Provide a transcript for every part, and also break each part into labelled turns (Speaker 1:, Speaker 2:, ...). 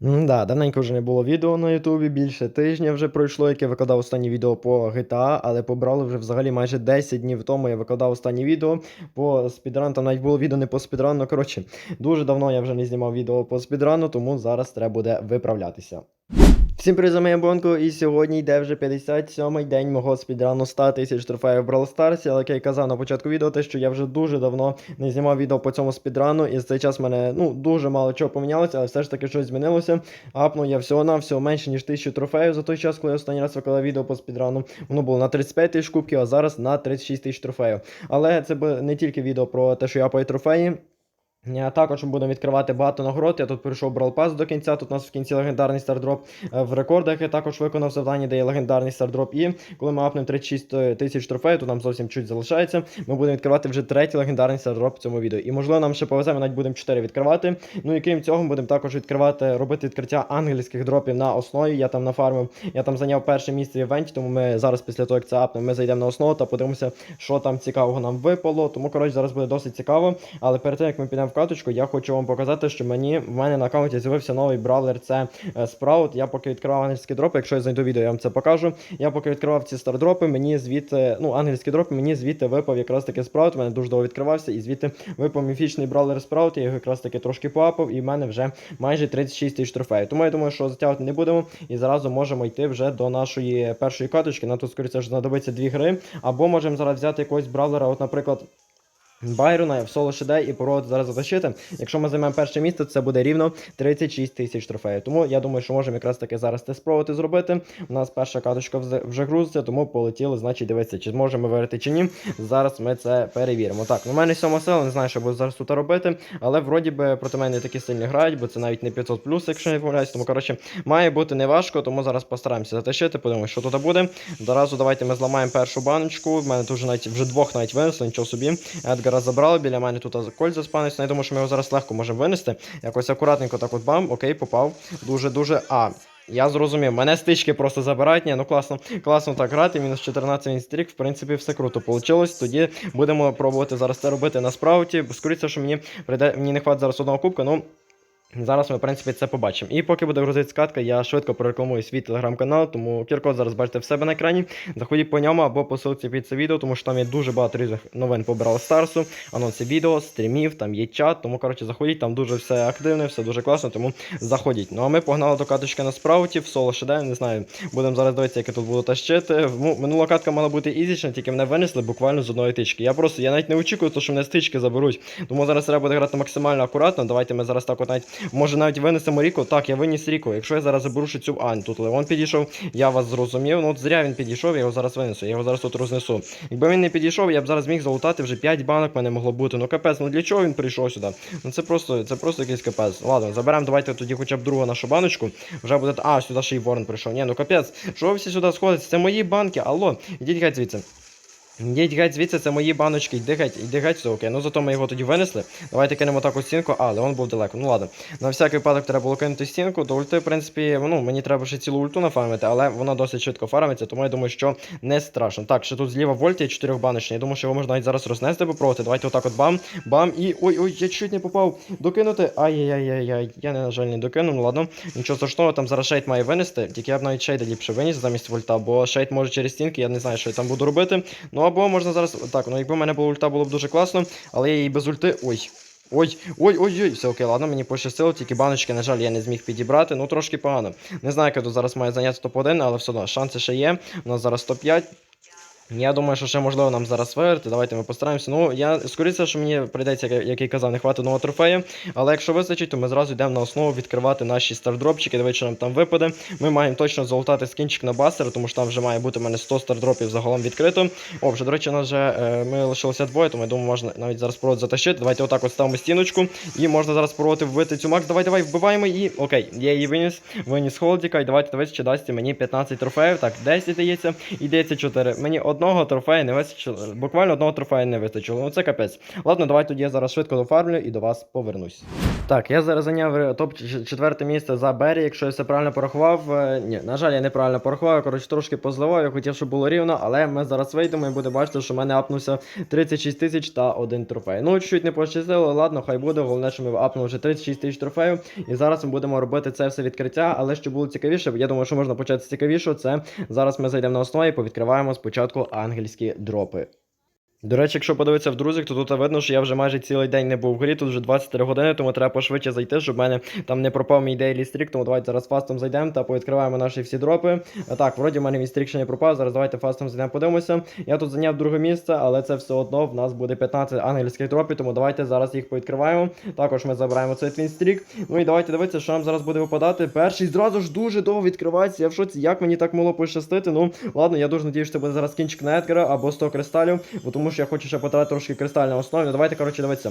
Speaker 1: Да, давненько вже не було відео на Ютубі, більше тижня вже пройшло, яке викладав останнє відео по GTA, але побрали вже взагалі майже 10 днів тому я викладав останнє відео по спідрану, там навіть було відео не по спідрану, коротше, дуже давно я вже не знімав відео по спідрану, тому зараз треба буде виправлятися. Всім привіт, за моє Бонко, і сьогодні йде вже 57-й день мого спідрану 100 тисяч трофеїв в Brawl Stars, але як я казав на початку відео, те, що я вже дуже давно не знімав відео по цьому спідрану, і за цей час в мене ну, дуже мало чого помінялося, але все ж таки щось змінилося. Апнув я всього на всього менше, ніж 1000 трофеїв за той час, коли я останній раз викладав відео по спідрану. Воно було на 35 тисяч кубків, а зараз на 36 тисяч трофеїв. Але це не тільки відео про те, що я паю трофеї. Я також будемо відкривати багато нагород. Я тут прийшов Brawl Pass до кінця. Тут у нас в кінці легендарний стардроп. Е, В рекордах я також виконав завдання, де є легендарний стардроп. І коли ми апнемо 36 тисяч трофеїв, то нам зовсім чуть залишається. Ми будемо відкривати вже третій легендарний стардроп в цьому відео. І можливо нам ще повезе, ми навіть будемо 4 відкривати. Ну і крім цього, ми будемо також відкривати, робити відкриття ангельських дропів на основі. Я там нафармив, я там зайняв перше місце в івенті, тому ми зараз після того, як це апнемо, ми зайдемо на основу та подивимося, що там цікавого нам випало. Тому коротше зараз буде досить цікаво. Але перед тим як ми підемо в каточку, я хочу вам показати, що мені в мене на аккаунті з'явився новий бравлер. Це е, Спраут. Я поки відкривав ангельські дропи, якщо я знайду відео, я вам це покажу. Я поки відкривав ці стардропи, мені звідти, ну, ангельські дропи, мені звідти випав якраз таки спраут. У мене дуже довго відкривався, і звідти випав міфічний бравлер Спраут. Я його якраз таки трошки поапав, і в мене вже майже 36 тисяч трофеїв. Тому я думаю, що затягувати не будемо. І зразу можемо йти вже до нашої першої каточки. Нам тут, скоріше, знадобиться дві гри. Або можемо зараз взяти якогось бравлера, от, наприклад. Байрона в соло шедей і пород зараз затащити. Якщо ми займемо перше місце, це буде рівно 36 тисяч трофеїв. Тому я думаю, що можемо якраз таки зараз це спробувати зробити. У нас перша каточка вже грузиться, тому полетіли, значить дивитися, чи зможемо виграти чи ні. Зараз ми це перевіримо. Так, ну в мене сьома сила, не знаю, що буду зараз тут робити, але вроді би проти мене такі сильні грають, бо це навіть не 500 якщо не помиляюсь. Тому коротше має бути неважко, тому зараз постараємося затащити. Подивимося, що тут буде. Доразу давайте ми зламаємо першу баночку. В мене тут вже навіть вже двох навіть винесли, нічого собі. Едгара забрали, біля мене тут коль заспанився. Я думаю, що ми його зараз легко можемо винести. Якось акуратненько так от бам, окей, попав. Дуже-дуже. А. Я зрозумів, мене стички просто забирають. Ні, ну класно, класно так грати. Мінус 14 він стрік, в принципі, все круто вийшло. Тоді будемо пробувати зараз це робити на спрауті. Скоріше, що мені прийде, мені не хватить зараз одного кубка, ну. Зараз ми, в принципі, це побачимо. І поки буде грузити скатка, я швидко прорекламую свій телеграм-канал, тому QR-код зараз бачите в себе на екрані. Заходіть по ньому або по ссылці під це відео, тому що там є дуже багато різних новин по Brawl Старсу, анонси відео, стрімів, там є чат. Тому, коротше, заходіть, там дуже все активне, все дуже класно, тому заходіть. Ну а ми погнали до каточки на спраутів, соло шедев, не знаю. Будемо зараз дивитися, як я тут буду тащити. Ну, минула катка мала бути ізічна, тільки мене винесли буквально з одної тички. Я просто я навіть не очікую, то, що мене з тички заберуть. Тому зараз треба буде грати максимально акуратно. Давайте ми зараз так от навіть може навіть винесемо Ріко. Так, я виніс Ріко. Якщо я зараз заберу цю Ань, тут Леон підійшов, я вас зрозумів. Ну от зря він підійшов, я його зараз винесу, я його зараз тут рознесу. Якби він не підійшов, я б зараз міг залутати вже 5 банок, мене могло бути. Ну капець, ну для чого він прийшов сюди? Ну це просто, це просто якийсь капець. Ладно, заберемо, давайте тоді хоча б другу нашу баночку. Вже буде. А, сюди ще й Ворон прийшов. Ні, ну капець, що ви всі сюди сходитесь? Це мої банки, алло, ідіть геть звідси. Йдіть геть звідси, це мої баночки, йди геть, йди геть, все окей. Ну зато ми його тоді винесли. Давайте кинемо таку стінку, а, Леон був далеко. Ну ладно. На всякий випадок треба було кинути стінку. До ульти, в принципі, ну, мені треба ще цілу ульту нафармити, але вона досить швидко фармиться, тому я думаю, що не страшно. Так, ще тут зліва вольт є 4 баночні. Я думаю, що його можна навіть зараз рознести попробувати. Давайте отак от бам, бам, і. Ой-ой, я чуть не попав. Докинути. Ай-яй-яй-яй. Я, на жаль, не докинув, ну ладно. Нічого страшного, там зараз шейд має винести. Тільки я б навіть шейда ліпше виніс замість вольта, бо шейд може через стінки, я не знаю, що я там буду робити. Ну або можна зараз. Так, ну якби в мене була ульта, було б дуже класно, але я її без ульти. Ой. Ой, ой, ой, ой, все окей, ладно, мені пощастило, тільки баночки, на жаль, я не зміг підібрати. Ну трошки погано. Не знаю, як я тут зараз має зайняти топ-1, але все одно шанси ще є. У нас зараз топ-5. Я думаю, що ще можливо нам зараз виграти. Давайте ми постараємося. Ну, я скоріше, що мені прийдеться, як, я казав, не хватить нового трофею. Але якщо вистачить, то ми зразу йдемо на основу відкривати наші стардропчики. Дивіться, що нам там випаде. Ми маємо точно золотати скінчик на бастера, тому що там вже має бути у мене 100 стардропів загалом відкрито. О, вже, до речі, нас вже е, ми лишилося двоє, тому я думаю, можна навіть зараз спробувати затащити. Давайте отак от ставимо стіночку. І можна зараз спробувати вбити цю Макс. Давай, давай, вбиваємо її. Окей, я її виніс, виніс холдіка. І давайте дивитися, чи дасть мені 15 трофеїв. Так, 10 дається і дається 4. Мені. Одного трофея не вистачило. Буквально одного трофея не вистачило. Ну це капець. Ладно, давай тоді я зараз швидко дофармлю і до вас повернусь. Так, я зараз зайняв топ четверте місце за Бері, якщо я все правильно порахував. Е, Ні, на жаль, я неправильно порахував, я, коротше, трошки позливав, я хотів, щоб було рівно, але ми зараз вийдемо і буде бачити, що в мене апнувся 36 тисяч та один трофей. Ну, чуть не пощастило, ладно, хай буде. Головне, що ми апнули вже 36 тисяч трофеїв. І зараз ми будемо робити це все відкриття. Але що було цікавіше, я думаю, що можна почати з цікавішого. Це зараз ми зайдемо на основі і повідкриваємо спочатку ангельські дропи. До речі, якщо подивитися в друзях, то тут видно, що я вже майже цілий день не був в грі, тут вже 23 години, тому треба пошвидше зайти, щоб в мене там не пропав мій дейлі стрік, тому давайте зараз фастом зайдемо та повідкриваємо наші всі дропи. Так, вроді в мене мій стрік ще не пропав, зараз давайте фастом зайдемо, подивимося. Я тут зайняв друге місце, але це все одно в нас буде 15 ангельських дропів, тому давайте зараз їх повідкриваємо. Також ми забираємо цей твін стрік. Ну і давайте дивитися, що нам зараз буде випадати. Перший зразу ж дуже довго відкривається. Я в шоці, як мені так могло пощастити. Ну, ладно, я дуже надіюсь, що це буде зараз кінчик на Едгара або 100 кристалів, бо тому що я хочу ще потратити трошки кристаль на основі. Ну, давайте, коротше, дивитися.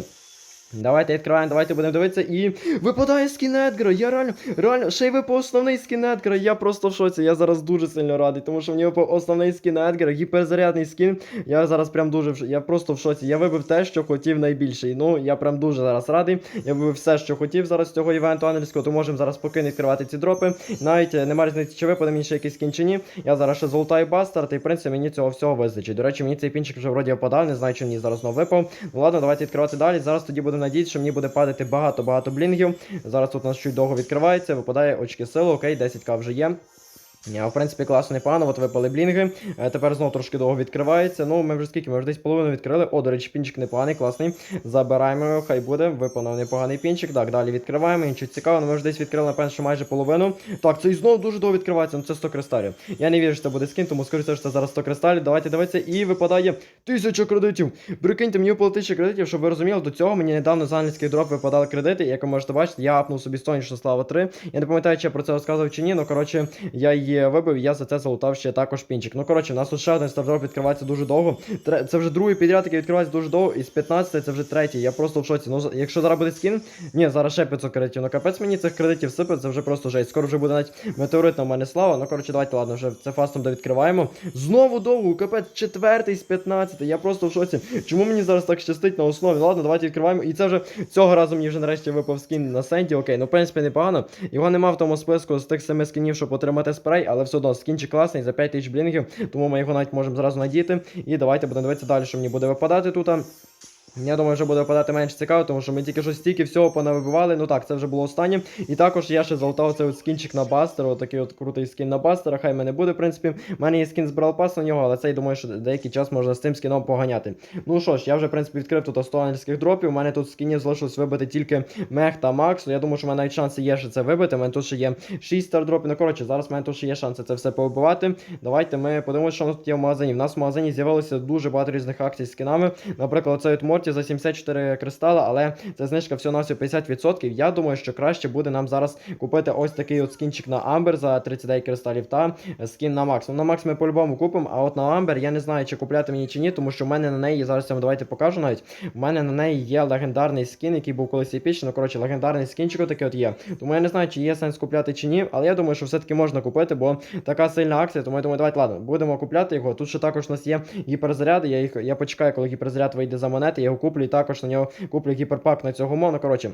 Speaker 1: Давайте відкриваємо, давайте будемо дивитися. І випадає скін Едгара. Я реально, реально, ще й випав основний скін Едгара. Я просто в шоці. Я зараз дуже сильно радий, тому що в нього випав основний скін Едгара, гіперзарядний скін. Я зараз прям дуже в Я просто в шоці. Я вибив те, що хотів найбільше. Ну, я прям дуже зараз радий. Я вибив все, що хотів зараз з цього івенту ангельського, то можемо зараз поки не відкривати ці дропи. Навіть е, немає різниці, чи випаде мені ще якийсь скін чи ні. Я зараз ще золотаю бастард, і в принципі мені цього всього вистачить. До речі, мені цей пінчик вже вроді впадав, не знаю, чи мені зараз знову випав. Ну ладно, давайте відкривати далі. Зараз тоді будемо надіятися, що мені буде падати багато-багато блінгів. Зараз тут у нас чуть довго відкривається, випадає очки сили, окей, 10к вже є. А в принципі класно непогано, от випали блінги. Е, тепер знову трошки довго відкривається. Ну, ми вже скільки, ми вже десь половину відкрили. О, до речі, пінчик непоганий, класний. Забираємо його, хай буде. Випав непоганий пінчик. Так, далі відкриваємо. Нічого цікавого, ну ми вже десь відкрили, напевно, що майже половину. Так, це і знову дуже довго відкривається, ну це 100 кристалів. Я не вірю, що це буде скін, тому скоріше, що це зараз 100 кристалів. Давайте дивитися. І випадає 1000 кредитів. Прикиньте, мені випало 1000 кредитів, щоб ви розуміли, до цього мені недавно з дроп випадали кредити. Як ви можете бачити, я апнув собі сонячну слава 3. Я не пам'ятаю, чи я про це розказував чи ні, ну коротше, я її вибив, я за це залутав ще також пінчик. Ну коротше, у нас тут ще один стардроп відкривається дуже довго. Це вже другий підряд, який відкривається дуже довго, і з 15 це вже третій. Я просто в шоці. Ну, якщо зараз буде скін, ні, зараз ще 500 кредитів. Ну капець мені цих кредитів сипе, це вже просто жесть. Скоро вже буде навіть метеоритна в мене слава. Ну коротше, давайте, ладно, вже це фастом довідкриваємо. Знову довго, капець, четвертий з 15. Я просто в шоці. Чому мені зараз так щастить на основі? Ладно, давайте відкриваємо. І це вже цього разу мені вже нарешті випав скін на сенті. Окей, ну в принципі непогано. Його нема в тому списку з тих семи скінів, щоб отримати спрей, але все одно скінчик класний за 5 тисяч блінгів, тому ми його навіть можемо зразу надіти. І давайте будемо дивитися далі, що мені буде випадати тут. Я думаю, що буде випадати менш цікаво, тому що ми тільки що стільки всього понавибивали. Ну так, це вже було останнє. І також я ще залутав цей от скінчик на бастера, отакий от крутий скін на бастера. Хай мене буде, в принципі. У мене є скін з Брал Пас на нього, але це я думаю, що деякий час можна з цим скіном поганяти. Ну що ж, я вже в принципі відкрив тут 100 ангельських дропів. У мене тут скінів залишилось вибити тільки Мех та Макс. Ну, Я думаю, що в мене навіть шанси є ще це вибити. У мене тут ще є 6 стар дропів. Ну коротше, зараз в мене тут ще є шанси це все повибивати. Давайте ми подивимося, що у нас тут є в магазині. В нас в магазині з'явилося дуже багато різних акцій з скінами. Наприклад, цей от за 74 кристала, але це знижка всього на 50%. Я думаю, що краще буде нам зараз купити ось такий от скінчик на Амбер за 39 кристалів та скін на Макс. Ну на Макс ми по-любому купимо, а от на Амбер я не знаю, чи купляти мені чи ні, тому що в мене на неї зараз вам давайте покажу навіть. У мене на неї є легендарний скін, який був колись епічний. Ну, коротше, легендарний скінчик такий от є. Тому я не знаю, чи є сенс купляти чи ні, але я думаю, що все-таки можна купити, бо така сильна акція, тому я думаю, давайте ладно, будемо купляти його. Тут ще також у нас є гіперзаряди. Я їх я почекаю, коли гіперзаряд вийде за монети, я його куплю і також на нього куплю гіперпак на цього моно. Коротше.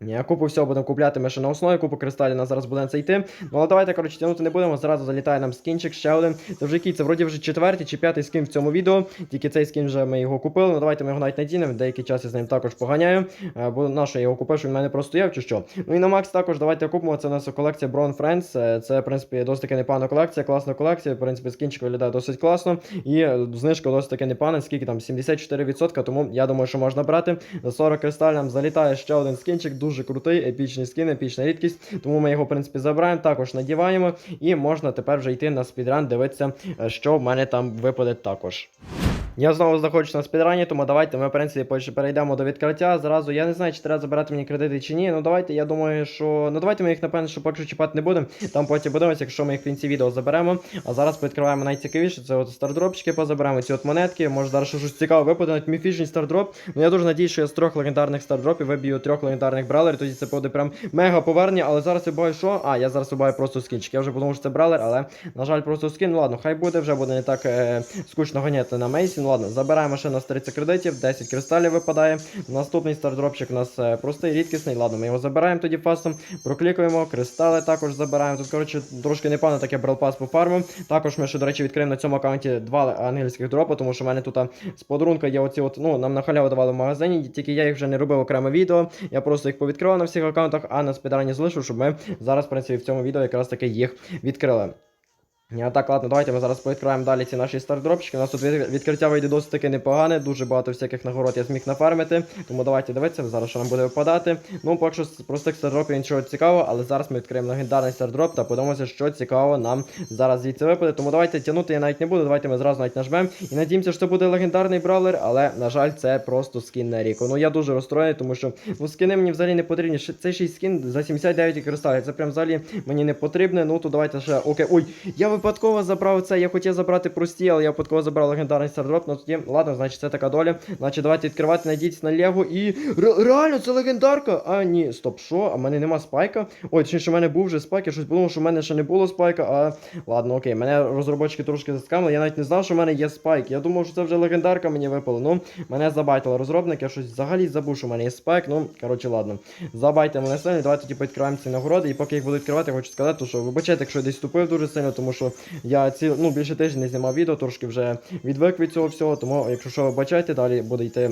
Speaker 1: Я купу всього будемо купляти ми ще на основі, купу кристалів нас зараз буде це йти. Ну але давайте, коротше, тягнути не будемо. Зразу залітає нам скінчик, ще один. Це вже який? Це вроді вже четвертий чи п'ятий скін в цьому відео. Тільки цей скін вже ми його купили. Ну давайте ми його навіть надінемо. Деякий час я з ним також поганяю. Е, Бо на що я його купив, що він мене просто стояв чи що. Ну і на Макс також давайте купимо. Це у нас колекція Brown Friends. Е, Це, в принципі, досить таки непогана колекція, класна колекція. В принципі, скінчик виглядає досить класно. І знижка досить таки непогана, скільки там 74%. Тому я думаю, що можна брати. За 40 кристалів нам залітає ще один скінчик, дуже крутий, епічний скін, епічна рідкість. Тому ми його, в принципі, забираємо, також надіваємо. І можна тепер вже йти на спідран, дивитися, е, що в мене там випаде також. Я знову знаходжусь на спідрані, тому давайте ми, в принципі, перейдемо до відкриття. Зразу я не знаю, чи треба забирати мені кредити чи ні. Ну давайте, я думаю, що. Ну давайте ми їх, напевно, що поки чіпати не будемо. Там потім подивимося, якщо ми їх в кінці відео заберемо. А зараз відкриваємо найцікавіше. Це от стардропчики позаберемо, ці от монетки. Може зараз щось цікаве випаде, навіть міфічний стардроп. Ну я дуже надію, що я з трьох легендарних стардропів виб'ю трьох легендарних бралерів, тоді це буде прям мега повернення, але зараз я бачу, що. А, я зараз вибаю просто скінчик. Я вже подумав, що це бралер, але, на жаль, просто скін. Ну ладно, хай буде, вже буде не так е, скучно гоняти на Мейсі. Ну ладно, забираємо ще на 30 кредитів, 10 кристалів випадає. Наступний стардропчик у нас е, простий, рідкісний. Ладно, ми його забираємо тоді фастом, проклікуємо, кристали також забираємо. Тут, коротше, трошки непевно таке брелпас по фармам. Також ми ще, до речі, відкриємо на цьому аккаунті два ангельських дропи, тому що в мене тут з подарунка є оці от, ну, нам на халяву давали в магазині, тільки я їх вже не робив окреме відео. Я просто їх повідкривав на всіх аккаунтах, а на спідані залишив, щоб ми зараз, в принципі, в цьому відео якраз таки їх відкрили. А так, ладно, давайте ми зараз повідкриваємо далі ці наші стардропчики. У нас тут відкриття вийде досить таки непогане, дуже багато всяких нагород я зміг нафармити. Тому давайте дивитися, зараз що нам буде випадати. Ну, поки що з простих стардропів нічого цікавого, але зараз ми відкриємо легендарний стардроп та подивимося, що цікаво нам зараз звідси випаде. Тому давайте тягнути я навіть не буду. Давайте ми зразу навіть нажмемо. І надіємося, що це буде легендарний бравлер, але, на жаль, це просто скін на ріку. Ну я дуже розстроєний, тому що ну, скини мені взагалі не потрібні. Ще- Це ще скін за 79 кристалів. Це прям взагалі мені не потрібне. Ну то давайте ще. Окей. Ой, я випадково забрав це. Я хотів забрати прості, але я випадково забрав легендарний стардроп. Ну тоді, ладно, значить це така доля. Значить, давайте відкривати, надійтесь на Лего і. Ре- реально, це легендарка! А, ні, стоп, що? А в мене нема спайка. Ой, точніше, в мене був вже спайк, я щось подумав, що в мене ще не було спайка, а. Ладно, окей, мене розробочки трошки заскамили. Я навіть не знав, що в мене є спайк. Я думав, що це вже легендарка мені випало. Ну, мене забайтили розробник, я щось взагалі забув, що в мене є спайк. Ну, коротше, ладно. Забайте мене сильно, давайте типу, відкриваємо ці нагороди. І поки їх буду відкривати, я хочу сказати, що вибачайте, якщо я десь тупив дуже сильно, тому що я ці, ну, більше тижня не знімав відео, трошки вже відвик від цього всього. Тому, якщо що вибачайте, далі буде йти.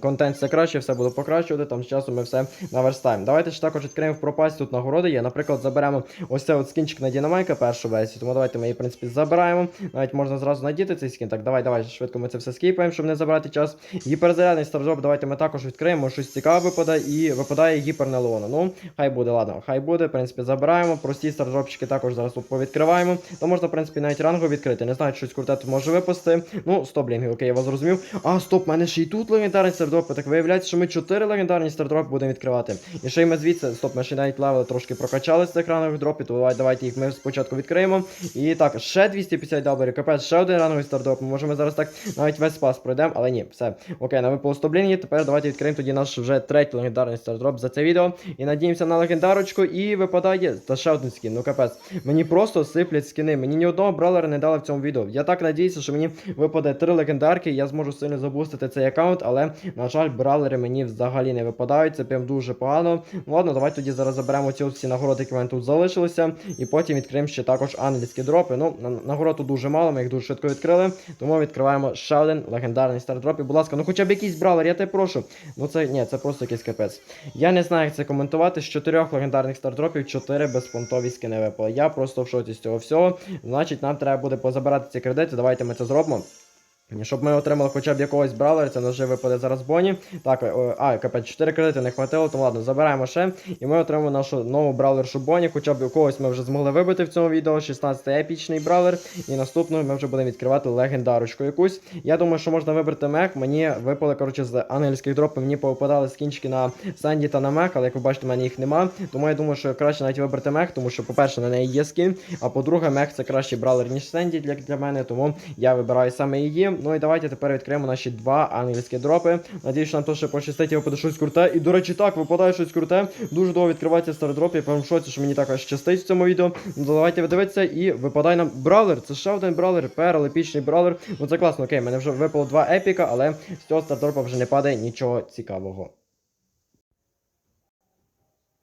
Speaker 1: Контент все краще, все буде покращувати, там з часом ми все наверстаємо. Давайте ж також відкриємо в пропасть, тут нагороди є. Наприклад, заберемо ось цей от скінчик на Дінамайка, першу версію, тому давайте ми її, в принципі, забираємо. Навіть можна зразу надіти цей скін. Так, давай, давай, швидко ми це все скіпаємо, щоб не забрати час. Гіперзарядний стардроп, давайте ми також відкриємо, щось цікаве випадає, і випадає гіпернелеона. Ну, хай буде, ладно, хай буде, в принципі, забираємо. Прості стардропчики також зараз повідкриваємо. То можна, в принципі, навіть рангу відкрити. Не знаю, щось круте може випасти. Ну, стоп, блін, окей, я вас зрозумів. А, стоп, мене ще й тут легендарний стардропи. Так виявляється, що ми 4 легендарні стардропи будемо відкривати. І ще й ми звідси, стоп, ми ще навіть левели трошки прокачали з цих рангових дропів, то давай, давайте їх ми спочатку відкриємо. І так, ще 250 доларів, капець, ще один ранговий стардроп. Ми зараз так навіть весь спас пройдемо, але ні, все. Окей, на випало 100 блінів. Тепер давайте відкриємо тоді наш вже третій легендарний стардроп за це відео. І надіємося на легендарочку. І випадає. Та ще один скін, ну капець. Мені просто сиплять скини. Мені ні одного бравлера не дали в цьому відео. Я так надіюся, що мені випаде три легендарки, я зможу сильно забустити цей аккаунт, але, на жаль, бравлери мені взагалі не випадають. Це прям дуже погано. Ну ладно, давайте тоді зараз заберемо ці всі нагороди, які в мене тут залишилися. І потім відкриємо ще також ангельські дропи. Ну, на- нагород дуже мало, ми їх дуже швидко відкрили. Тому відкриваємо ще один легендарний стардроп. І, будь ласка, ну хоча б якийсь бравлер, я тебе прошу. Ну це ні, це просто якийсь капець. Я не знаю, як це коментувати. З чотирьох легендарних стардропів чотири безпонтові скини випали. Я просто в шоці з цього всього. Значить, нам треба буде позабирати ці кредити. Давайте ми це зробимо. Щоб ми отримали хоча б якогось бравлера, це нас вже випаде зараз Боні. Так, а, капець, 4 кредити не хватило, то ладно, забираємо ще. І ми отримаємо нашу нову бравлершу Боні. Хоча б якогось ми вже змогли вибити в цьому відео. 16 епічний бравлер. І наступною ми вже будемо відкривати легендарочку якусь. Я думаю, що можна вибрати мех. Мені випали, коротше, з ангельських дропів, мені повипадали скінчики на Санді та на мех, але як ви бачите, в мене їх нема. Тому я думаю, що краще навіть вибрати мех, тому що, по-перше, на неї є скін. А по-друге, мех це кращий бравлер, ніж Сенді для, для мене, тому я вибираю саме її. Ну і давайте тепер відкриємо наші два ангельські дропи. Надіюсь, що нам теж пощастить і випаде щось круте. І, до речі, так, випадає щось круте. Дуже довго відкривається стардроп. Я прям шоці, що мені також щастить в цьому відео. Ну давайте ви дивитися і випадає нам бравлер. Це ще один бравлер, перл, епічний бравлер. Ну це класно, окей, мене вже випало два епіка, але з цього стардропа вже не падає нічого цікавого.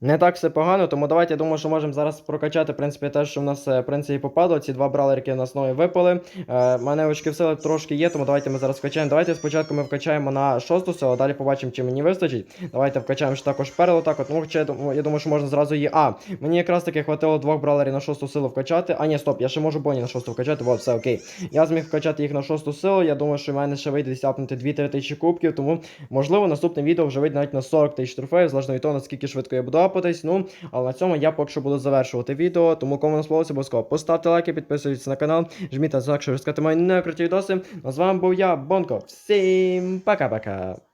Speaker 1: Не так все погано, тому давайте я думаю, що можемо зараз прокачати, в принципі, те, що в нас е, в принципі попало. Ці два бравлери, які в нас нові випали. Е, мене очки в сили трошки є, тому давайте ми зараз вкачаємо. Давайте спочатку ми вкачаємо на шосту силу, а далі побачимо, чи мені вистачить. Давайте вкачаємо ще також перлу. Так, от, ну, хоча я, думаю, що можна зразу її. А, мені якраз таки хватило двох бравлерів на шосту силу вкачати. А, ні, стоп, я ще можу боні на шосту вкачати. Вот, все окей. Я зміг вкачати їх на шосту силу. Я думаю, що в мене ще вийде сяпнути 2-3 тисячі кубків, тому можливо наступне відео вже вийде навіть на 40 тисяч трофеїв, залежно від того, наскільки швидко я буду апати. Ну, але на цьому я поки що буду завершувати відео. Тому кому не сподобалося, обов'язково поставте лайки, підписуйтесь на канал, жміть на знак, щоб розкати мої некруті відоси. Ну, з вами був я, Бонко. Всім пока-пока.